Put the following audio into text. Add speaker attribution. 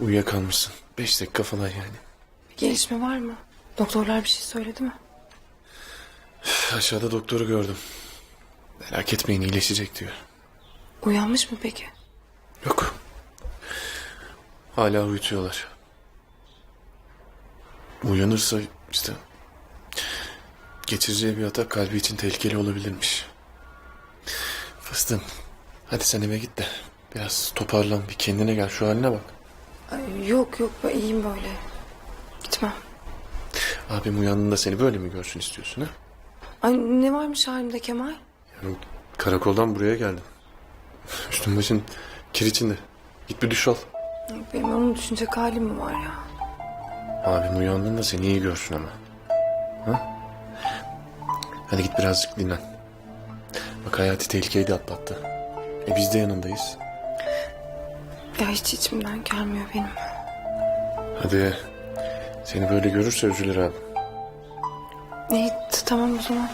Speaker 1: Uyuyakalmışsın. Beş dakika falan yani.
Speaker 2: Bir gelişme var mı? Doktorlar bir şey söyledi mi?
Speaker 1: Aşağıda doktoru gördüm. Merak etmeyin iyileşecek diyor.
Speaker 2: Uyanmış mı peki?
Speaker 1: Yok. Hala uyutuyorlar. Uyanırsa işte geçireceği bir atak kalbi için tehlikeli olabilirmiş. Fıstığım hadi sen eve git de biraz toparlan bir kendine gel şu haline bak.
Speaker 2: Ay, yok yok ben iyiyim böyle. Gitmem.
Speaker 1: Abim uyandığında seni böyle mi görsün istiyorsun ha?
Speaker 2: Ay ne varmış halimde Kemal?
Speaker 1: Yani karakoldan buraya geldim. Üstün başın kir içinde. Git bir duş al.
Speaker 2: Ay, Benim onu düşünecek halim mi var ya?
Speaker 1: Abim uyandığında seni iyi görsün ama. Ha? Hadi git birazcık dinlen. Bak hayati tehlikeyi de atlattı. E biz de yanındayız.
Speaker 2: Ya hiç içimden gelmiyor benim.
Speaker 1: Hadi. Seni böyle görürse üzülür abi.
Speaker 2: İyi tamam o zaman.